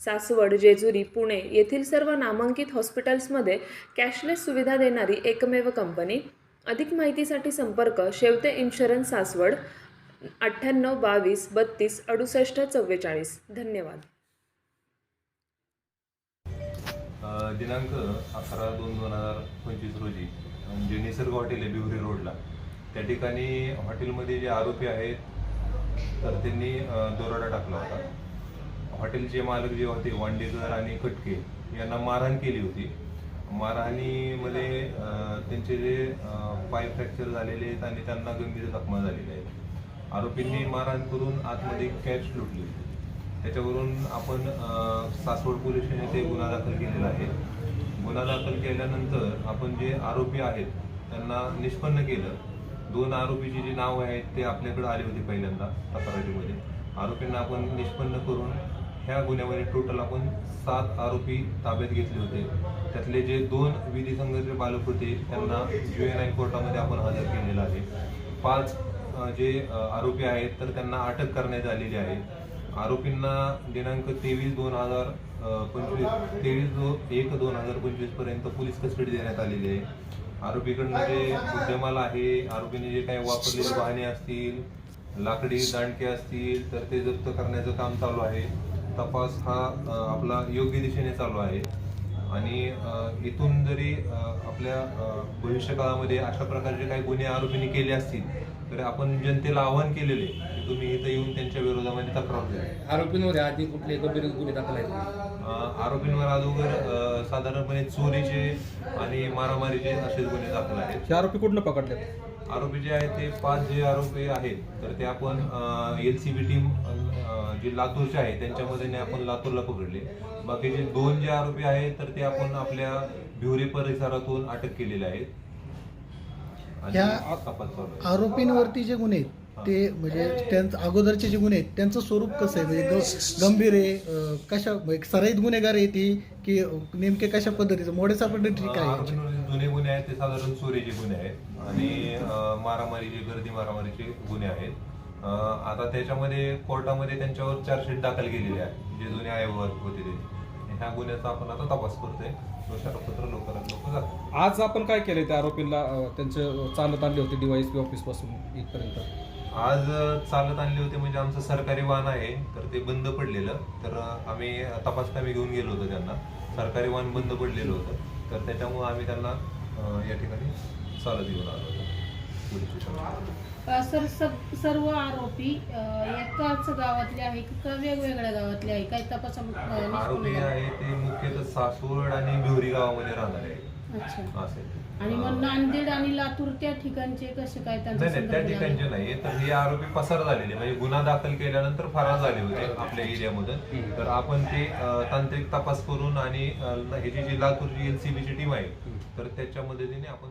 सासवड जेजुरी पुणे येथील सर्व नामांकित हॉस्पिटल्समध्ये कॅशलेस सुविधा देणारी एकमेव कंपनी. अधिक माहितीसाठी संपर्क शेवते इन्शुरन्स सासवड अठ्ठ्याण्णव बावीस बत्तीस अडुसष्ट चव्वेचाळीस. धन्यवाद. दिनांक अकरा दोन दोन हजार पंचवीस रोजी जे निसर्ग हॉटेल आहे बिवरी रोडला. त्या ठिकाणी हॉटेलमध्ये जे आरोपी आहेत तर त्यांनी दरोडा टाकला होता. हॉटेलचे मालक जे होते वांडेकर आणि कटके यांना मारहाण केली होती. मारहाणीमध्ये त्यांचे जे पाय फ्रॅक्चर झालेले आहेत आणि त्यांना गंभीर जखमा झालेल्या आहेत. आरोपींनी मारहाण करून आतमध्ये कॅश लुटली. होती त्याच्यावरून आपण सासवड पोलीस स्टेशन येथे गुन्हा दाखल केलेला आहे. गुन्हा दाखल केल्यानंतर आपण जे आरोपी आहेत त्यांना निष्पन्न केलं. दोन आरोपीची जी नावं आहेत ते आपल्याकडे आले होते पहिल्यांदा तक्रारीमध्ये. आरोपींना आपण निष्पन्न करून ह्या गुन्ह्यामध्ये टोटल आपण सात आरोपी ताब्यात घेतले होते. त्यातले जे दोन विधी संघाचे बालक होते त्यांना यू एन आय कोर्टामध्ये आपण हजर केलेलं आहे. पाच जे आरोपी आहेत तर त्यांना अटक करण्यात आलेली आहे. आरोपींना दिनांक तेवीस दोन हजार पंचवीस तेवीस दो एक दोन हजार पंचवीसपर्यंत पोलीस कस्टडी देण्यात आलेली आहे. आरोपीकडनं जे मुद्देमाल आहे आरोपीने जे काही वापरलेले वाहने असतील लाकडी दांडके असतील तर ते जप्त करण्याचं काम चालू आहे. तपास हा आपला योग्य दिशेने चालू आहे. आणि इथून जरी आपल्या भविष्यकाळामध्ये अशा प्रकारचे काही गुन्हे आरोपींनी केले असतील तर आपण जनतेला आवाहन केलेले की तुम्ही इथं येऊन त्यांच्या विरोधामध्ये तक्रार द्या. आरोपींवर आधी कुठले गंभीर गुन्हे दाखल आहेत अ, आरोपींवर अगोदर अ, साधारणपणे चोरीचे आणि मारामारीचे असे गुन्हे दाखल आहेत. हे आरोपी कुठनं पकडले आरोपी जे आहेत ते पाच जे आरोपी आहेत तर ते आपण एल सी बी टीम जे लातूरचे आहे त्यांच्या मदतीने आपण लातूरला पकडले. बाकीचे दोन जे आरोपी आहेत तर ते आपण आपल्या भिवरे परिसरातून अटक केलेले आहेत. ह्या. आरोपींवरती जे गुन्हे आहेत ते म्हणजे त्यांचं अगोदरचे जे गुन्हे आहेत त्यांचं स्वरूप कसं आहे? म्हणजे गंभीर आहे कशा म्हणजे सराईत गुन्हेगार आहे ती की नेमके कशा पद्धतीचं? मोडे सापडले ठीक आहे? आरोपींवर जुने गुन्हे आहेत ते साधारण चोरीचे गुन्हे आहेत. आणि मारामारीचे गर्दी मारामारीचे गुन्हे आहेत. आता त्याच्यामध्ये कोर्टामध्ये त्यांच्यावर चार्जशीट दाखल केलेली आहे. जे जुने आयोग होते ते. ह्या गुन्ह्याचा आपण आता तपास करतोय. दोषारोपत्र लवकरात लवकर जातो आज आपण काय केलंय त्या आरोपींना अं, त्यांचे चालत आणले होते डीवायएसपी ऑफिसपासून इथपर्यंत? आज अं, चालत आणले होते म्हणजे आमचं सरकारी वाहन आहे तर ते बंद पडलेलं. तर अं, आम्ही तपास कामी घेऊन गेलो होतो त्यांना. सरकारी वाहन बंद पडलेलं होतं. तर त्याच्यामुळे आम्ही त्यांना अं, या ठिकाणी चालत घेऊन आलो होतो. सर सब- सर्व आरोपी एकाच गावातले आहे का वेगवेगळ्या गावातले आहे काही तपास आरोपी आहे ते मुख्यतः सासवड आणि भिवरी गावामध्ये राहणार आहे अच्छा. असे आणि मग नांदेड आणि लातूर त्या ठिकाणचे कसे काय त्यांचा नाही नाही त्या ठिकाणचे? नाही तर हे आरोपी पसार झालेले. म्हणजे गुन्हा दाखल केल्यानंतर फरार झाले होते आपल्या एरियामध्ये तर आपण ते तांत्रिक तपास करून आणि ह्याची जी लातूरची एलसीबीची टीम आहे तर त्याच्या मदतीने आपण